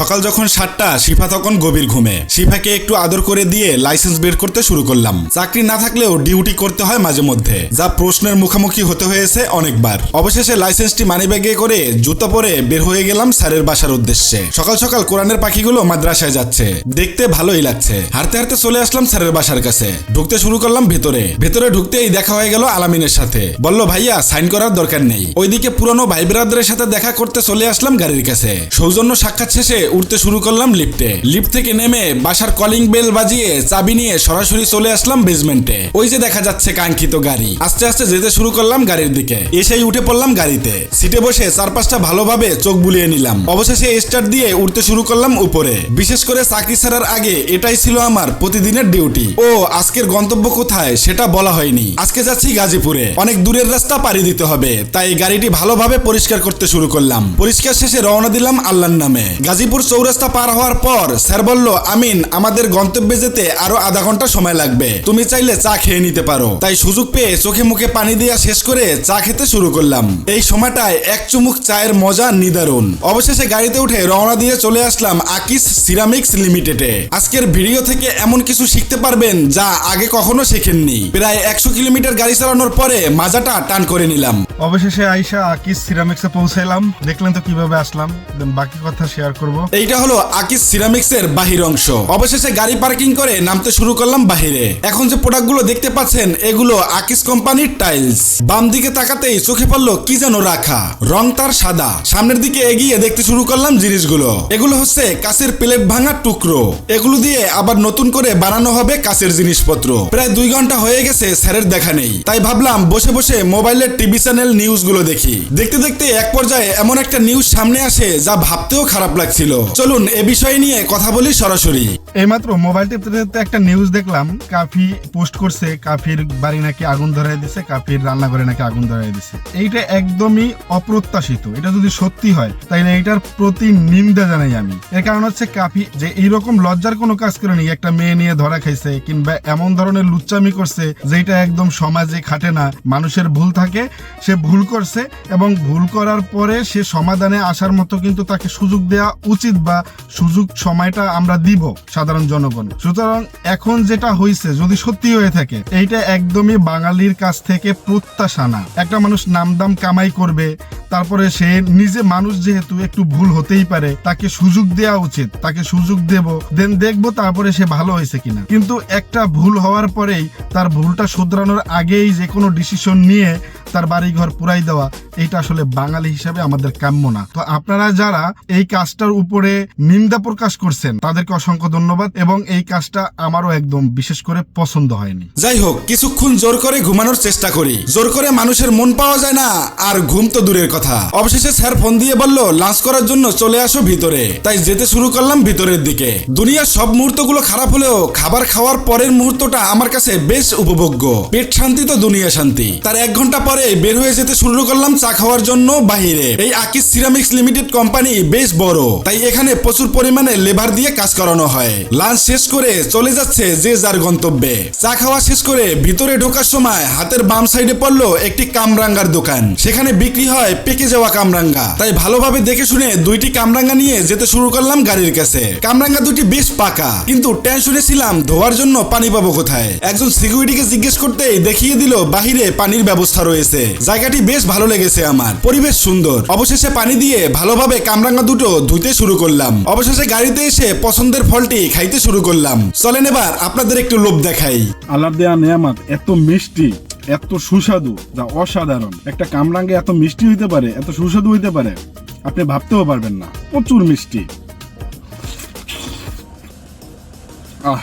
সকাল যখন সাতটা, শিফা তখন গভীর ঘুমে। শিফাকে একটু আদর করে দিয়ে লাইসেন্স বের করতে শুরু করলাম। চাকরি না থাকলেও ডিউটি করতে হয় মাঝে মধ্যে, যা প্রশ্নের মুখোমুখি হতে হয়েছে অনেকবার। অবশেষে লাইসেন্সটি মানিব্যাগে করে জুতো পরে বের হয়ে গেলাম স্যারের বাসার উদ্দেশ্যে। সকাল সকাল কোরআনের পাখিগুলো মাদ্রাসায় যাচ্ছে। দেখতে ভালোই লাগছে। হাঁটতে হাঁটতে চলে আসলাম স্যারের বাসার কাছে। ঢুকতে শুরু করলাম ভেতরে। ভেতরে ঢুকতেই দেখা হয়ে গেল আলামিনের সাথে। বলল, ভাইয়া সাইন করার দরকার নেই। ওইদিকে পুরনো ভাই ব্রাদারের সাথে দেখা করতে চলে আসলাম গাড়ির কাছে। সৌজন্য সাক্ষাৎ শেষে উঠতে শুরু করলাম লিফটে। লিফট থেকে নেমে বাসার কলিং বেল বাজিয়ে চাবি নিয়ে সরাসরি চলে আসলাম বেসমেন্টে ওই যে দেখা যাচ্ছে কাঙ্ক্ষিত গাড়ি। আস্তে আস্তে যেতে শুরু করলাম গাড়ির দিকে। এসেই উঠে পড়লাম গাড়িতে। সিটে বসে চারপাশটা ভালোভাবে চোখ বুলিয়ে নিলাম। অবশেষে স্টার্ট দিয়ে উঠতে শুরু করলাম উপরে। বিশেষ করে চাকরি ছাড়ার আগে এটাই ছিল আমার প্রতিদিনের ডিউটি ও, আজকের গন্তব্য কোথায় সেটা বলা হয়নি। আজকে যাচ্ছি গাজীপুরে। অনেক দূরের রাস্তা পাড়ি দিতে হবে। তাই গাড়িটি ভালোভাবে পরিষ্কার করতে শুরু করলাম। পরিষ্কার শেষে রওনা দিলাম আল্লাহর নামে। গাজীপুর চৌরাস্তা পার হওয়ার পর স্যার বলল, আমিন, আমাদের গন্তব্যে যেতে আরও আধা ঘণ্টা সময় লাগবে। তুমি চাইলে চা খেয়ে নিতে পারো। তাই সুযোগ পেয়ে চোখে মুখে পানি দেওয়া শেষ করে চা খেতে শুরু করলাম। এই সময়টায় এক চুমুক চায়ের মজা নিদারুন অবশেষে গাড়িতে উঠে রওনা দিয়ে চলে আসলাম আকিস সিরামিক্স লিমিটেডে। আজকের ভিডিও থেকে এমন কিছু শিখতে পারবেন যা আগে কখনো শেখেননি। প্রায় একশো কিলোমিটার গাড়ি চালানোর পরে মাজাটা টান করে নিলাম। অবশেষে আইসা আকিস সিরামিক্সে পৌঁছাইলাম। দেখলেন তো কীভাবে আসলাম। বাকি কথা শেয়ার করব। এইটা হলো আকিস সিরামিক্স এর বাহির অংশ। অবশেষে গাড়ি পার্কিং করে নামতে শুরু করলাম বাহিরে। এখন যে প্রোডাক্টগুলো দেখতে পাচ্ছেন, এগুলো আকিস কোম্পানির টাইলস। বাম দিকে তাকাতেই চোখে পড়ল কি যেন রাখা। রং তার সাদা। সামনের দিকে এগিয়ে দেখতে শুরু করলাম জিনিসগুলো। এগুলো হচ্ছে কাছের প্লেট ভাঙার টুকরো। এগুলো দিয়ে আবার নতুন করে বানানো হবে কাছের জিনিসপত্র। প্রায় দুই ঘণ্টা হয়ে গেছে, স্যারের দেখা নেই। তাই ভাবলাম বসে বসে মোবাইলের টিভি চ্যানেল নিউজগুলো দেখি। দেখতে দেখতে এক পর্যায়ে এমন একটা নিউজ সামনে আসে যা ভাবতেও খারাপ লাগছিল। চলুন এ বিষয় নিয়ে কথা বলি সরাসরি। এইমাত্র মোবাইল টিপতে একটা নিউজ দেখলাম, কাফি পোস্ট করছে, কাফির বাড়ি নাকি আগুন ধরাই দিছে, কাফির রান্নাঘরে নাকি আগুন ধরাই দিছে। এইটা একদমই অপ্রত্যাশিত, এটা যদি সত্যি হয় তাহলে এইটার প্রতি নিন্দা জানাই আমি। এর কারণ হচ্ছে কাফি যে এইরকম লজ্জার কোনো কাজ করেনি, একটা মেয়ে নিয়ে ধরা খাইছে, কিংবা এমন ধরনের লুচ্চামি করছে যেটা একদম সমাজে খাটে না, মানুষের ভুল থাকে, সে ভুল করছে, এবং ভুল করার পরে সে সমাধানে আসার মতো কিন্তু তাকে সুযোগ দেওয়া উচিত বা সুযোগ সময়টা আমরা দিব সাধারণ জনগণ। সুতরাং এখন যেটা হয়েছে যদি সত্যি হয়ে থাকে, এইটা একদমই বাঙালির কাছ থেকে প্রত্যাশা না। একটা মানুষ নামদাম কামাই করবে, তারপরে সে নিজে মানুষ যেহেতু একটু ভুল হতেই পারে, তাকে সুযোগ দেওয়া উচিত, তাকে সুযোগ দেব, দেন দেখব তারপরে সে ভালো হয়েছে কিনা। কিন্তু একটা ভুল হওয়ার পরেই তার ভুলটা শুধরানোর আগেই যে কোনো ডিসিশন নিয়ে তার বাড়ি ঘর পুরাই দেওয়া, এইটা আসলে বাঙালি হিসাবে আমাদের কাম্য না। তো আপনারা যারা এই কাজটার উপরে নিন্দা প্রকাশ করছেন, তাদেরকে অসংখ্য ধন্যবাদ এবং এই কাজটা আমারও একদম বিশেষ করে পছন্দ হয়নি। যাই হোক, কিছুক্ষণ জোর করে ঘুমানোর চেষ্টা করি। জোর করে মানুষের মন পাওয়া যায় না, আর ঘুম তো দূরের কথা। অবশেষে স্যার ফোন দিয়ে বলল, লাঞ্চ করার জন্য চলে আসো ভিতরে। তাই যেতে শুরু করলাম ভিতরের দিকে। দুনিয়ার সব মুহূর্তগুলো খারাপ হলেও খাবার খাওয়ার পরের মুহূর্তটা আমার কাছে বেশ উপভোগ্য। পেট শান্তি তো দুনিয়া শান্তি। তার এক ঘণ্টা পরে বের হয়ে যেতে শুরু করলাম চা খাওয়ার জন্য বাহিরে। এই আকিস সিরামিক্স লিমিটেড কোম্পানি বেশ বড়। তাই এখানে প্রচুর পরিমাণে লেবার দিয়ে কাজ করানো হয়। লাঞ্চ শেষ করে চলে যাচ্ছে যে যার গন্তব্যে। চা খাওয়া শেষ করে ভিতরে ঢোকার সময় হাতের বাম সাইডে পড়ল একটি কামরাঙ্গার দোকান। সেখানে বিক্রি হয় পেকে যাওয়া কামরাঙ্গা। তাই ভালোভাবে দেখে শুনে দুইটি কামরাঙ্গা নিয়ে যেতে শুরু করলাম গাড়ির কাছে। কামরাঙ্গা দুটি বেশ পাকা, কিন্তু টেনশনে ছিলাম, ধোয়ার জন্য পানি পাবো কোথায়? একজন সিকিউরিটিকে জিজ্ঞেস করতেই দেখিয়ে দিল বাহিরে পানির ব্যবস্থা রয়েছে। জায়গাটি বেশ ভালো লেগেছে আমার। পরিবেশ সুন্দর। অবশেষে পানি দিয়ে ভালোভাবে কামরাঙ্গা দুটো ধুতে শুরু করলাম। অবশেষে গাড়িতে এসে পছন্দের ফলটি খাইতে শুরু করলাম। চলেন এবার আপনাদের একটু লোভ দেখাই। আল্লাহ দেয়া নেয়ামাত এত মিষ্টি, এত সুস্বাদু, যা অসাধারণ। একটা কামরাঙ্গে এত মিষ্টি হইতে পারে, এত সুস্বাদু হইতে পারে, আপনি ভাবতেও পারবেন না। প্রচুর মিষ্টি। আহ,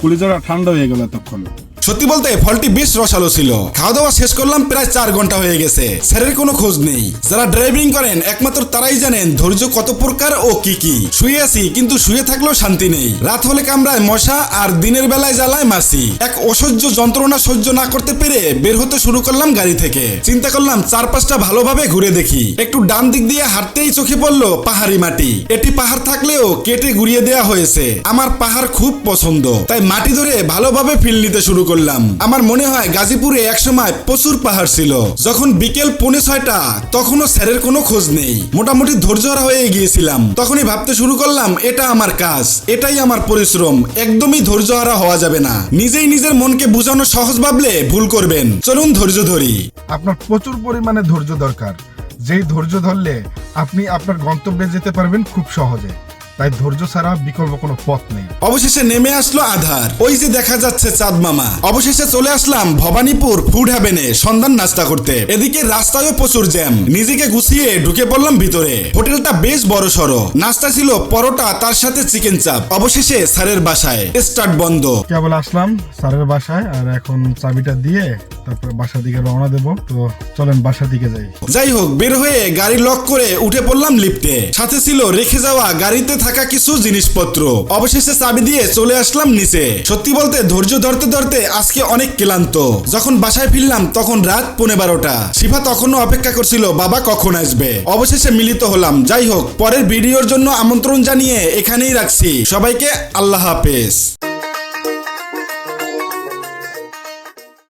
কুলিজারা ঠান্ডা হয়ে গেল এতক্ষণ। সত্যি বলতে, ফলটি বেশ রসালো ছিল। খাওয়া দাওয়া শেষ করলাম, প্রায় চার ঘণ্টা হয়ে গেছে। স্যারের কোনো খোঁজ নেই। যারা ড্রাইভিং করেন, একমাত্র তারাই জানেন ধৈর্য কত প্রকার ও কি কি। শুয়ে আছি, কিন্তু শুয়ে থাকলেও শান্তি নেই। রাত হলে কামড়ায় মশা আর দিনের বেলায় জ্বালায় মাসি এক অসহ্য যন্ত্রণা সহ্য না করতে পেরে বের হতে শুরু করলাম গাড়ি থেকে। চিন্তা করলাম, চারপাশটা ভালোভাবে ঘুরে দেখি। একটু ডান দিক দিয়ে হাঁটতেই চোখে পড়ল পাহাড়ি মাটি। এটি পাহাড় থাকলেও কেটে ঘুরিয়ে দেওয়া হয়েছে। আমার পাহাড় খুব পছন্দ। তাই মাটি ধরে ভালোভাবে ফিল নিতে শুরু করলাম। করলাম। আমার মনে হয় গাজীপুরে একসময় প্রচুর পাহাড় ছিল। যখন বিকেল পৌনে ছয়টা, তখনও স্যারের কোনো খোঁজ নেই। মোটামুটি ধৈর্যহারা হয়ে গিয়েছিলাম। তখনই ভাবতে শুরু করলাম, এটা আমার কাজ, এটাই আমার পরিশ্রম। একদমই ধৈর্যহারা হওয়া যাবে না। নিজেই নিজের মনকে বোঝানো সহজ ভাবলে ভুল করবেন। চলুন ধৈর্য ধরি। আপনার প্রচুর পরিমাণে ধৈর্য দরকার। যেই ধৈর্য ধরলে আপনি আপনার গন্তব্যে যেতে পারবেন খুব সহজে। তাই ধৈর্য ছাড়া বিকল্প কোনো পথ নেই। অবশেষে নেমে আসলো আধার। ওই যে দেখা যাচ্ছে চাঁদ মামা। অবশেষে চলে আসলাম ভবানীপুর ফুড হ্যাভেনে সন্ধান নাস্তা করতে। এদিকে রাস্তায়ও প্রচুর জ্যাম। নিজেকে গুছিয়ে ঢুকে পড়লাম ভিতরে। হোটেলটা বেশ বড় সড়ো নাস্তা ছিল পরোটা তার সাথে চিকেন চাপ অবশেষে স্যারের বাসায়। স্টার্ট বন্ধ। কেবল আসলাম স্যারের বাসায় আর এখন চাবিটা দিয়ে তারপরে বাসার দিকে রওনা দেব। তো চলেন বাসার দিকে যাই। যাই হোক বের হয়ে গাড়ি লক করে উঠে পড়লাম লিফটে সাথে ছিল রেখে যাওয়া গাড়িতে থাকা কিছু জিনিসপত্র। অবশেষে চাবি দিয়ে চলে আসলাম নিচে। সত্যি বলতে ধৈর্য ধরতে ধরতে আজকে অনেক ক্লান্ত। যখন বাসায় ফিরলাম, তখন রাত পৌনে বারোটা। শিফা তখনও অপেক্ষা করছিল, বাবা কখন আসবে? অবশেষে মিলিত হলাম। যাই হোক পরের ভিডিওর জন্য আমন্ত্রণ জানিয়ে এখানেই রাখছি। সবাইকে আল্লাহ হাফেজ।